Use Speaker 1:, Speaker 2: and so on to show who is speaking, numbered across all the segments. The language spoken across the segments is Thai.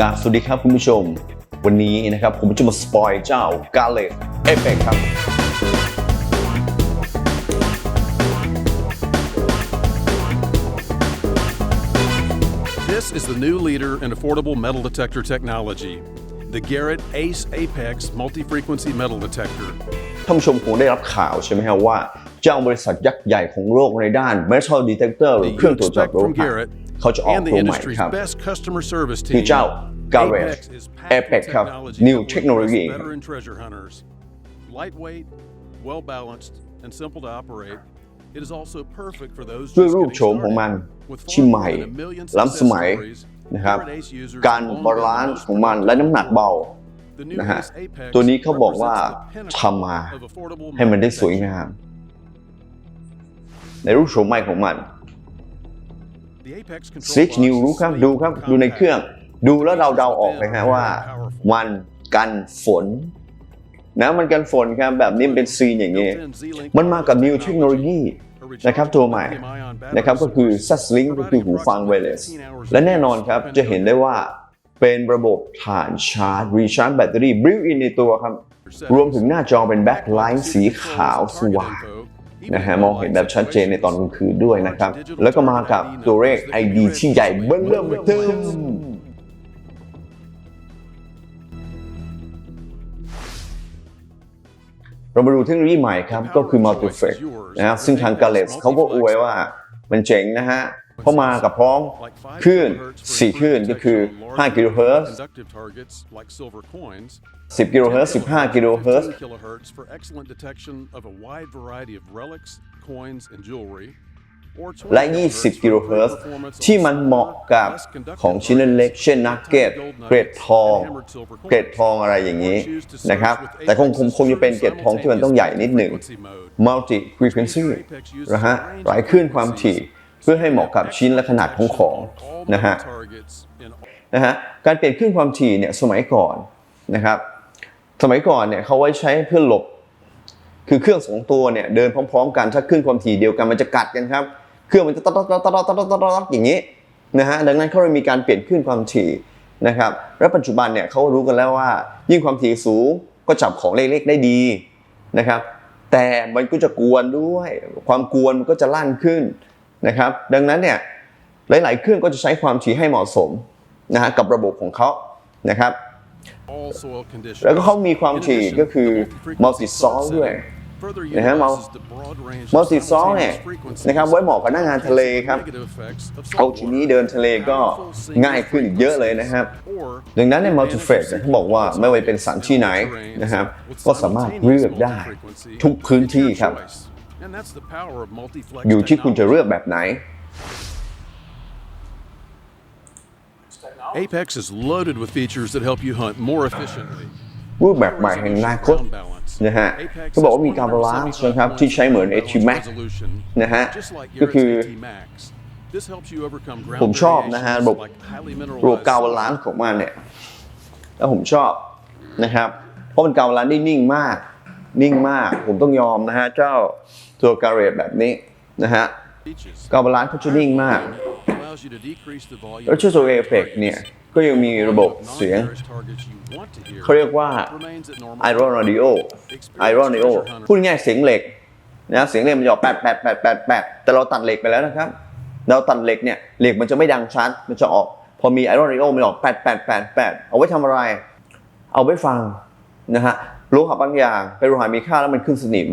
Speaker 1: กราบสวัสดีครับคุณผู้ชม วันนี้นะครับผมจะมาสปอยเจ้า g a l e t e f f e c t ครับ
Speaker 2: This is the new leader in affordable metal detector technology, the Garrett ACE Apex multi-frequency metal detector.
Speaker 1: ท่านผู้ชมคงได้รับข่าวใช่ไหมครับว่าเจ้าบริษัทยักษ์ใหญ่ของโลกในด้าน metal detector หรือ
Speaker 2: that
Speaker 1: เครื่อง
Speaker 2: you
Speaker 1: ตรวจจับ
Speaker 2: expect
Speaker 1: โล
Speaker 2: from
Speaker 1: หะ
Speaker 2: Garrett
Speaker 1: เขาจะออก
Speaker 2: and the
Speaker 1: ตัวใหม่
Speaker 2: industry's
Speaker 1: ครับ
Speaker 2: best customer service
Speaker 1: คือ
Speaker 2: team.
Speaker 1: เจ้า Garrett
Speaker 2: Apex is packed
Speaker 1: Apex
Speaker 2: with
Speaker 1: ครับ
Speaker 2: technology
Speaker 1: New
Speaker 2: that will
Speaker 1: Technology
Speaker 2: impress veteran treasure hunters. Lightweight, well balanced, and simple to operate. It is also perfect for those
Speaker 1: ด้วย
Speaker 2: just
Speaker 1: รูป
Speaker 2: getting
Speaker 1: โฉมของมัน
Speaker 2: started. With
Speaker 1: ที่
Speaker 2: far
Speaker 1: ให
Speaker 2: more
Speaker 1: ม่
Speaker 2: than a million
Speaker 1: ล้ำส
Speaker 2: success
Speaker 1: มัย
Speaker 2: stories,
Speaker 1: นะครับ
Speaker 2: Garrett Ace users
Speaker 1: การ
Speaker 2: have long
Speaker 1: บา
Speaker 2: been the
Speaker 1: ลานซ์
Speaker 2: most
Speaker 1: ของมัน
Speaker 2: productive
Speaker 1: และน้ำหนักเบา
Speaker 2: The new
Speaker 1: นะฮะ
Speaker 2: Ace Apex
Speaker 1: ตัวนี้เขาบอกว่า
Speaker 2: represents the
Speaker 1: ทำมา
Speaker 2: pinnacle of affordable
Speaker 1: ให้มันได้
Speaker 2: metal
Speaker 1: สวย
Speaker 2: detection.
Speaker 1: งาม ในรูปโฉมใหม่ของมัน
Speaker 2: The Apex control
Speaker 1: ซิก
Speaker 2: box
Speaker 1: นิว
Speaker 2: is
Speaker 1: รู้ครับ
Speaker 2: sleek,
Speaker 1: ดูครับดูในเครื่อง ดูแล้วเราเดาออกเลยฮะว่ามันกันฝนนะมันกันฝนครับแบบนี้มันเป็นซีนอย่างนี้
Speaker 2: Built-in Z-Link
Speaker 1: มันมากับ New Technology นะครับตัวใหม่นะครับก็คือ s a t l i n k ก็คือหูฟัง wireless และแน่นอนครับจะเห็นได้ว่าเป็นระบบฐานชาร์จรีชาร์จแบตเตอรี่ built in ในตัวครับ รวมถึงหน้าจอเป็นแบ็คไลท์สีขาวสว่าง นะฮะมองเห็นแบบชัดเจนในตอนกลางคืนด้วยนะครับ แล้วก็มากับตัวเลข ID ที่ใหญ่เบิ้ลเริ่มเติมเรามาดูเทคโนโลยีใหม่ครับ ก็คือ Multi f r e s นะซึ่งทาง g a l e t เขาก็อวยว่ามันเจ๋งนะฮะ เพราะมากับพร้อมคลื่น4คลื่นก็คือ 5 กิโลเฮิรตซ์10 กิโลเฮิรตซ์15 กิโลเฮิรตซ์
Speaker 2: kilohertz for excellent detection of a wide variety of relics, coins, and jewelry. or 20
Speaker 1: และ
Speaker 2: kilohertz
Speaker 1: 20 กิโล
Speaker 2: for
Speaker 1: เฮิรตซ์
Speaker 2: performance on
Speaker 1: ที่มันเหมาะ
Speaker 2: silver,
Speaker 1: กับ
Speaker 2: less conductive
Speaker 1: ของชิ้นเล็กๆเช่นนักเก็ต
Speaker 2: gold nuggets,
Speaker 1: เกรดทอง
Speaker 2: and hammered silver
Speaker 1: เกรด
Speaker 2: coins.
Speaker 1: ทองอะไรอย่างนี้
Speaker 2: Or choose to search
Speaker 1: นะครับ
Speaker 2: with
Speaker 1: แต่คงคง
Speaker 2: Apex's
Speaker 1: คงจะเป็นเกรดทองที่มันต้องใหญ่นิดหนึ่ง
Speaker 2: frequency mode.
Speaker 1: multi frequency นะฮะหลายคลื่นความถี่ เพื่อให้เหมาะกับชิ้นและขนาดของของนะฮะนะฮะการเปลี่ยนคลื่นความถี่เนี่ยสมัยก่อนนะครับสมัยก่อนเนี่ยเขาไว้ใช้เพื่อหลบ คือเครื่องสองตัวเนี่ยเดินพร้อม ๆ กันถ้าคลื่นความถี่เดียวกันมันจะกัดกันครับเครื่องมันจะตอดตอดตอดตอดตอดตอดตอดอย่างนี้นะฮะดังนั้นเขาเลยมีการเปลี่ยนคลื่นความถี่นะครับและปัจจุบันเนี่ยเขารู้กันแล้วว่า ยิ่งความถี่สูงก็จับของเล็กๆได้ดีนะครับแต่มันก็จะกวนด้วย ความกวนมันก็จะลั่นขึ้น นะครับ ดังนั้นเนี่ยหลาย ๆ เครื่องก็จะใช้ความถี่ให้เหมาะสมนะฮะกับระบบของเขานะครับ แล้วก็เขามีความถี่ก็คือ
Speaker 2: the multi-frequency
Speaker 1: multi source
Speaker 2: sunsetting
Speaker 1: ด้วยนะฮะ
Speaker 2: utilizes the broad range of
Speaker 1: multi source เนี่ยนะครับไว้เหมาะกับหน้างานทะเลครับเอาทีนี้เดินทะเลก็ง่ายขึ้นอีกเยอะเลยนะครับ ดังนั้นใน multi f r e s เนี่ยเขาบอกว่าไม่ว่าเป็นสถานที่ไหนนะครับ ก็สามารถเลือกได้ทุกพื้นที่ครับ
Speaker 2: And that's the power of multi-flex
Speaker 1: อยู่ที่คุณจะ
Speaker 2: technology.
Speaker 1: เลือกแบบไหน
Speaker 2: Apex is loaded with features that help you hunt more efficiently.
Speaker 1: รูปแบบใหม่แห่งอนาคต
Speaker 2: Ground balance.
Speaker 1: นะฮะ
Speaker 2: Apex
Speaker 1: เขาบอกว่ามี
Speaker 2: has
Speaker 1: การบาลานซ์
Speaker 2: 175
Speaker 1: นะครับที่ใช้เหมือน
Speaker 2: points
Speaker 1: AT Max
Speaker 2: resolution,
Speaker 1: นะฮะ
Speaker 2: just like
Speaker 1: ก็คือ
Speaker 2: Garrett's AT Max. This helps you overcome ground
Speaker 1: ผมชอบนะฮะ
Speaker 2: variations
Speaker 1: ระบบ
Speaker 2: like highly
Speaker 1: ระบบ
Speaker 2: mineralized
Speaker 1: กาวบาลานซ์ของมันเนี่ยแล้วผมชอบนะครับเพราะมันกาวบาลานซ์ได้นิ่งมาก นิ่งมาก ผมต้องยอมนะฮะ เจ้าตัวการเรตแบบนี้นะฮะกาวบาลานเขาจะนิ่งมาก แล้วเจ้าตัว
Speaker 2: of
Speaker 1: Apex เนี่ย ก็ยังมีระบบเสียง เขาเรียกว่า
Speaker 2: remains at normal
Speaker 1: Iron Audio Iron Audio พูดง่ายเสียงเหล็กนะเสียงเหล็กมันจะออกแปดแปดแปดแปดแปดแต่เราตัดเหล็กไปแล้วนะครับ เราตัดเหล็กเนี่ย เหล็กมันจะไม่ดังชัด มันจะออก พอมี Iron Audio มันออกแปดแปดแปดแปดเอาไว้ทำอะไร เอาไว้ฟังนะฮะ โลหะบางอย่างเป็นโลหะมีค่าแล้วมันขึ้นสนิม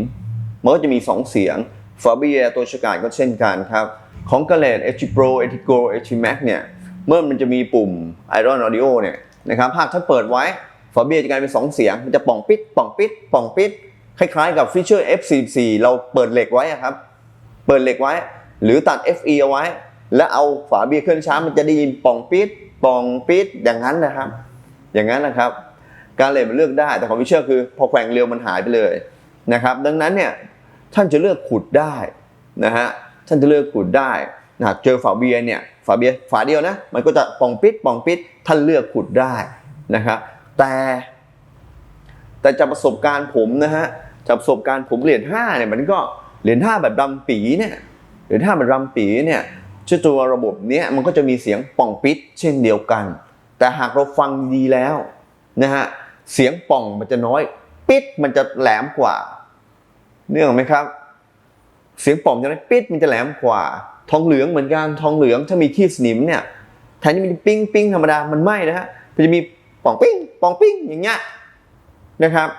Speaker 1: มันก็จะมี 2 เสียงฟาเบียตัวฉกาดก็เช่นกันครับ ของก a เลตเอชิโปรเอชิโกเอชิแม็กเนี่ย เมื่อมันจะมีปุ่ม Iron Audio เนี่ยนะครับภาคถ้าเปิดไว้ฟาเบียจะกลายเป็น 2 เสียง มันจะป่องปิดป่องปิดป่องปิดคล้ายๆกับฟีเจอร์ F44 เราเปิดเหล็กไว้ครับ เปิดเหล็กไว้ หรือตัด FE เอาไว้ แล้วเอาฝาเบียร์เคลื่อนช้ามันจะได้ยินป่องปิดป่องปิดอย่างนั้นนะครับ อย่างนั้นนะครับ การเลนมันเลือกได้ แต่ของวิเชอร์คือ พอแขวงเร็วมันหายไปเลยนะครับดังนั้นเนี่ยท่านจะเลือกขุดได้นะฮะท่านจะเลือกขุดได้นะหากเจอฝาเบียร์เนี่ยฝาเบียร์ฝาเดียวนะมันก็จะป่องปิดป่องปิดท่านเลือกขุดได้นะครับแต่แต่จากประสบการณ์ผมนะฮะจากประสบการณ์ผมเหรียญห้าเนี่ยมันก็เหรียญห้าแบบดำปีเนี่ยเหรียญห้าแบบดำปีเนี่ยเจ้าตัวระบบเนี้ยมันก็จะมีเสียงป่องปิดเช่นเดียวกัน แต่หากเราฟังดีแล้วนะฮะ เสียงป่องมันจะน้อย ปิดมันจะแหลมกว่า เนื่องไหมครับ เสียงป่องจะน้อยปิดมันจะแหลมกว่า ทองเหลืองเหมือนกันทองเหลืองถ้ามีที่สนิมเนี่ยแทนที่มันจะปิ้งปิ้งธรรมดามันไม่นะฮะมันจะมีป่องปิ้งป่องปิ้งอย่างเงี้ยนะครับ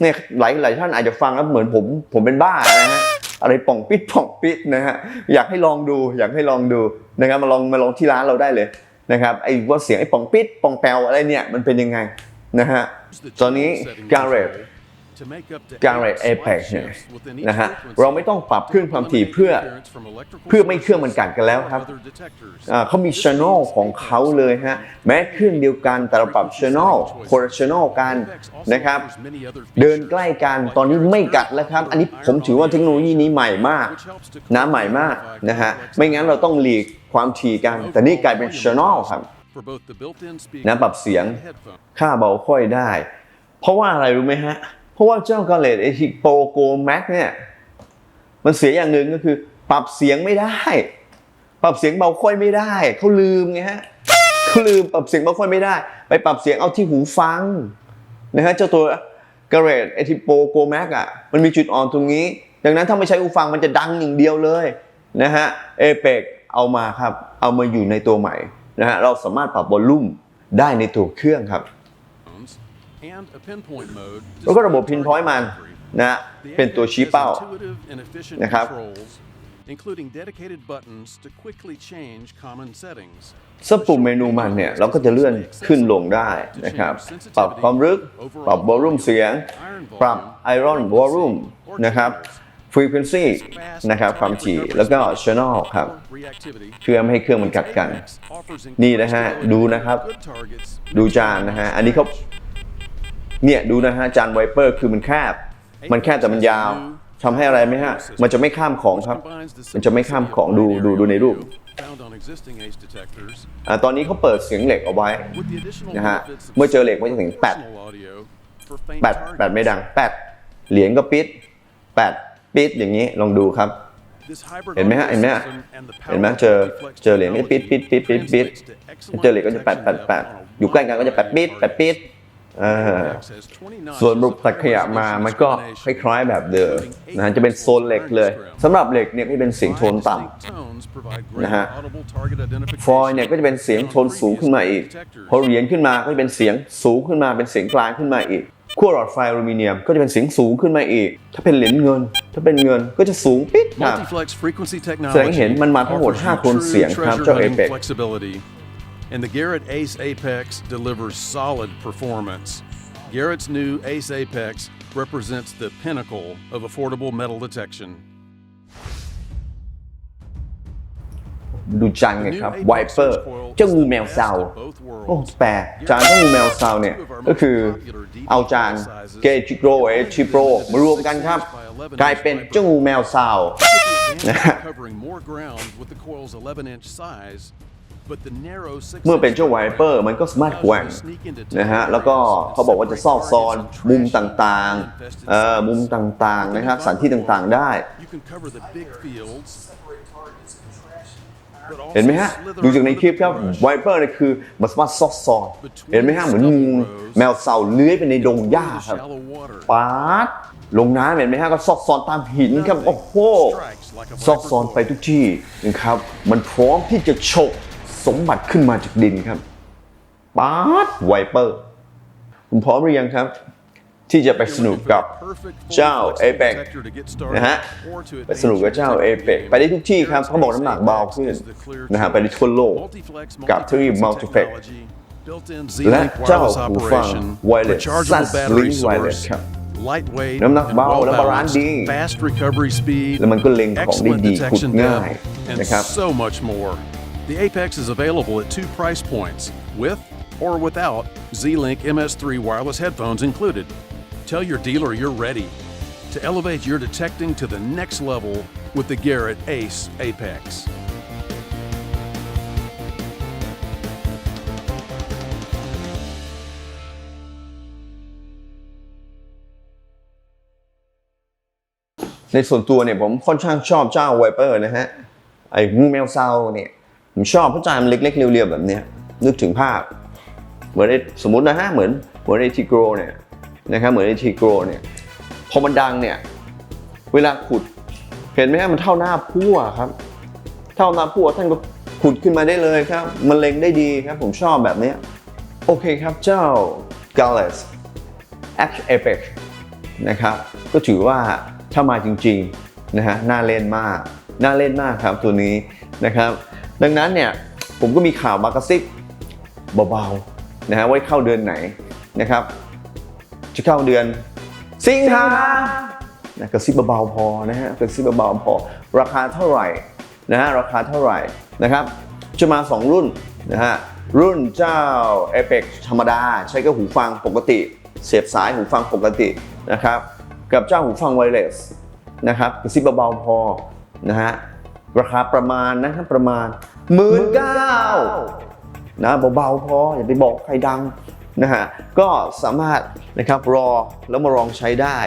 Speaker 1: เนี่ยหลายหลายท่านอาจจะฟังแล้วเหมือนผมผมเป็นบ้านะฮะอะไรป่องปิดป่องปิดนะฮะอยากให้ลองดูอยากให้ลองดูนะครับมาลองมาลองที่ร้านเราได้เลยนะครับไอ้ว่าเสียงไอ้ป่องปิดป่องแปวอะไรเนี่ยมันเป็นยังไง นะฮะตอนนี้ Garrett Garrett Apex เนี่ยนะฮะเราไม่ต้องปรับเครื่องความถี่เพื่อเพื่อไม่เครื่องมันกัดกันแล้วครับเขามี channel ของเขาเลยฮะแม้เครื่องเดียวกันแต่เราปรับ channel คนละ channel กันนะครับ เดินใกล้กันตอนนี้ไม่กัดแล้วครับ อันนี้ผมถือว่าเทคโนโลยีนี้ใหม่มากน้ำใหม่มากนะฮะไม่งั้นเราต้องหลีกความถี่กัน แต่นี่กลายเป็น channel ครับ น้ำปรับเสียงค่าเบาค่อยได้ เพราะว่าอะไรรู้ไหมฮะ เพราะว่าเจ้า Garrett a t Pro Go Max เนี่ยมันเสียอย่างหนึ่งก็คือ ปรับเสียงไม่ได้ ปรับเสียงเบาค่อยไม่ได้เขาลืมไงฮะเขาลืมปรับเสียงเบาค่อยไม่ได้ ไปปรับเสียงเอาที่หูฟังนะฮะเจ้าตัว Garrett a t Pro Go Max อะมันมีจุดอ่อนตรงนี้ ดังนั้นถ้าไม่ใช้หูฟังมันจะดังอย่างเดียวเลยนะฮะ Apex เอามาครับ เอามาอยู่ในตัวใหม่ นะฮะเราสามารถปรับบอลลุ่มได้ในตัวเครื่องครับ แล้วก็ระบบ pinpoint มันนะฮะเป็นตัวชี้เป้านะครับ
Speaker 2: including dedicated buttons to quickly change common settings.
Speaker 1: ซึ่งปุ่มเมนูมันเนี่ยเราก็จะเลื่อนขึ้นลงได้นะครับ ปรับความลึก ปรับ volume เสียง ปรับ iron volume นะครับ frequency นะครับความถี่แล้วก็ channel ครับเพื่อไม่ให้เครื่องมันกัดกัน นี่นะฮะ ดูนะครับ ดูจานนะฮะ อันนี้เขาเนี่ยดูนะฮะ จานไวเปอร์คือมันแคบ มันแคบแต่มันยาวทำให้อะไรไหมฮะ มันจะไม่ข้ามของครับ มันจะไม่ข้ามของดูดูดูในรูปอตอนนี้เขาเปิดเสียงเหล็กเอาไว้นะฮะ เมื่อเจอเหล็กมันจะเสียงแปดแปดแปดไม่ดังแปดเหรียญก็ปิดแปด ปิดอย่างนี้ลองดูครับ
Speaker 2: เห็นไหมฮะเห็นไหมฮะเห็นไหมเจอเจอเหรียญนี่ปิดปิดปิดปิดปิด
Speaker 1: เจอเหล็กก็จะแปดแปดแปดอยู่ใกล้กันก็จะแปดปิดแปดปิดอ่าส่วนระบบตัดขยะมา มันก็คล้ายๆแบบเดิมนะฮะจะเป็นโซนเหล็กเลยสำหรับเหล็กเนี่ยก็จะเป็นเสียงโทนต่ำนะฮะฟอยล์เนี่ยก็จะเป็นเสียงโทนสูงขึ้นมาอีก พอเหรียญขึ้นมาก็จะเป็นเสียงสูงขึ้นมาเป็นเสียงกลางขึ้นมาอีก ขั้วหลอดไฟอลูมิเนียมก็จะเป็นเสียงสูงขึ้นมาอีก ถ้าเป็นเหรียญเงิน ถ้าเป็นเงินก็จะสูงปิดครับ
Speaker 2: Multiflex frequency
Speaker 1: แสด
Speaker 2: technology
Speaker 1: งให้เห็นมันมาทั้งหมด
Speaker 2: offers
Speaker 1: 5โทน
Speaker 2: true
Speaker 1: เสียงครับ
Speaker 2: treasure
Speaker 1: เจ้า
Speaker 2: hunting
Speaker 1: Apex
Speaker 2: flexibility. And the Garrett Ace Apex delivers solid performance. Garrett's new Ace Apex represents the pinnacle of affordable metal detection.
Speaker 1: ดูจานกันครับไวเปอร์เจ้างูแมวเซาโอ้แปลกจานเจ้างูแมวเซาเนี่ยก็คือเอาจานเกจิโกรเอชิโปรมารวมกันครับ กลายเป็นเจ้างูแมวเซา
Speaker 2: covering more ground with the coil's 11-inch size, but the narrow 6
Speaker 1: เมื่อเป็นเจ้าไวเปอร์มันก็สามารถแกว่งนะฮะแล้วก็เขาบอกว่าจะซอกซอนมุมต่างๆเอ่อมุมต่างๆนะครับสถานที่ต่างๆได้ เห็นไหมฮะ ดูจากในคลิปครับไวเปอร์เนี่ยคือมันสามารถซอกซอนเห็นไหมฮะ เหมือนงูแมวเสาเลื้อยไปในดงหญ้าครับปาดลงน้ำเห็นไหมฮะ ก็ซอกซอนตามหินครับ โอ้โหซอกซอนไปทุกที่นะครับ มันพร้อมที่จะฉกสมบัติขึ้นมาจากดินครับปาดไวเปอร์ คุณพร้อมหรือยังครับ ที่จะไปสนุกกับเจ้า Apex นะฮะไปสนุกกับเจ้า Apex ไปได้ทุกที่ครับเขาบอกน้ำหนักเบาขึ้นนะฮะไปได้ทั่วโลกกับที่ Multiflex และเจ้าหูฟัง Wireless Sunlink Wireless ครับ
Speaker 2: lightweight
Speaker 1: น้ำหนักเบา
Speaker 2: and
Speaker 1: และบาลานซ์ดี
Speaker 2: well-balanced, fast recovery speed
Speaker 1: แล้วมันก็เล็งของได้
Speaker 2: excellent
Speaker 1: ดีขุด
Speaker 2: detection
Speaker 1: ง่าย
Speaker 2: depth, and
Speaker 1: นะครับ
Speaker 2: so much more. The Apex is available at two price points, with or without Z-Link MS3 wireless headphones included. Tell your dealer you're ready to elevate your detecting to the next level with the Garrett Ace Apex.
Speaker 1: ในส่วนตัวเนี่ยผมค่อนข้างชอบเจ้าไวเปอร์นะฮะ ไอ้งูแมวเซาเนี่ย ผมชอบเพราะจานมันเล็กๆ เรียวๆ แบบเนี้ยนึกถึงภาพ เหมือนไอ้สมมตินะฮะ เหมือนเหมือนไอทีโกรเนี่ย นะครับเหมือนไอทีโกรเนี่ยพอมันดังเนี่ยเวลาขุดเห็นไหมฮะมันเท่าหน้าพั่วครับ เท่าหน้าพั่วท่านก็ขุดขึ้นมาได้เลยครับ มันเล็งได้ดีครับ ผมชอบแบบนี้ โอเคครับเจ้า g a l l e s X Apex นะครับ ก็ถือว่าถ้ามาจริงๆนะฮะน่าเล่นมาก น่าเล่นมากครับตัวนี้นะครับ ดังนั้นเนี่ยผมก็มีข่าวมากระซิบเบาๆนะฮะไว้เข้าเดือนไหนนะครับ จะเข้าเดือน สิงหานะกระซิบเบาๆพอนะฮะกระซิบเบาๆพอ ราคาเท่าไหร่นะฮะราคาเท่าไหร่นะครับ จะมา 2 รุ่นนะฮะรุ่นเจ้า Apex ธรรมดา ใช้กับหูฟังปกติ เสียบสายหูฟังปกตินะครับ กับเจ้าหูฟังไวเลสนะครับกระซิบเบาๆพอนะฮะราคาประมาณนะครับประมาณหมื่นเก้านะเบาๆพออย่าไปบอกใครดัง นะฮะก็สามารถนะครับรอแล้วมาลองใช้ได้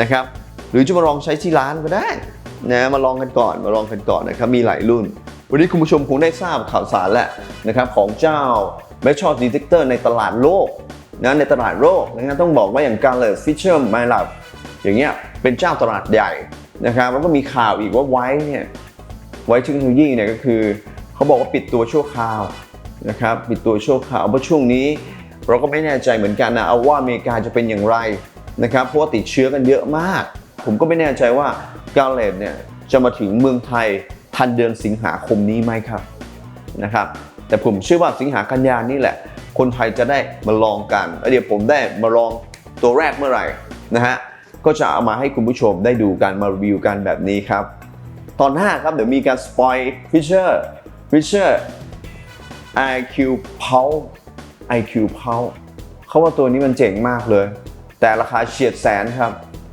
Speaker 1: นะครับหรือจะมาลองใช้ที่ร้านก็ได้นะมาลองกันก่อนมาลองกันก่อนนะครับมีหลายรุ่น วันนี้คุณผู้ชมคงได้ทราบข่าวสารแล้วนะครับของเจ้า m e t r o Detector ในตลาดโลกนะในตลาดโลกนะครับต้องบอกว่าอย่าง g a l e r Fisher m y l a b อย่างเงี้ยเป็นเจ้าตลาดใหญ่นะครับแล้วก็มีข่าวอีกว่าไว้เนี่ยไว้เทคโนโลยีเนี่ยก็คือ เขาบอกว่าปิดตัวชั่วคราวนะครับปิดตัวชั่วคราวเพราะช่วงนี้ เราก็ไม่แน่ใจเหมือนกันนะเอาว่าอเมริกาจะเป็นอย่างไรนะครับเพราะว่าติดเชื้อกันเยอะมาก ผมก็ไม่แน่ใจว่ากาเลตเนี่ยจะมาถึงเมืองไทยทันเดือนสิงหาคมนี้ไหมครับนะครับ แต่ผมเชื่อว่าสิงหากันยานี่แหละ คนไทยจะได้มาลองกันเดี๋ยวผมได้มาลองตัวแรกเมื่อไหร่นะฮะก็จะเอามาให้คุณผู้ชมได้ดูกันมารีวิวกันแบบนี้ครับ ตอนหน้าครับเดี๋ยวมีการสปอยฟิชเชอร์ฟิชเชอร์ IQ Pulse IQ Pulse เขาว่าตัวนี้มันเจ๋งมากเลย แต่ราคาเฉียดแสนครับ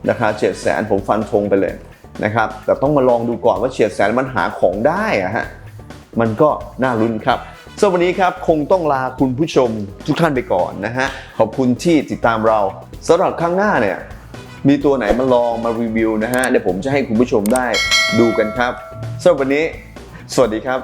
Speaker 1: ราคาเฉียดแสนผมฟันธงไปเลยนะครับ แต่ต้องมาลองดูก่อนว่าเฉียดแสนมันหาของได้อะฮะ มันก็น่าลุ้นครับสำหรับวันนี้ครับคงต้องลาคุณผู้ชมทุกท่านไปก่อนนะฮะ ขอบคุณที่ติดตามเราสำหรับครั้งหน้าเนี่ยมีตัวไหนมาลองมารีวิวนะฮะเดี๋ยวผมจะให้คุณผู้ชมได้ดูกันครับสำหรับวันนี้ สวัสดีครับ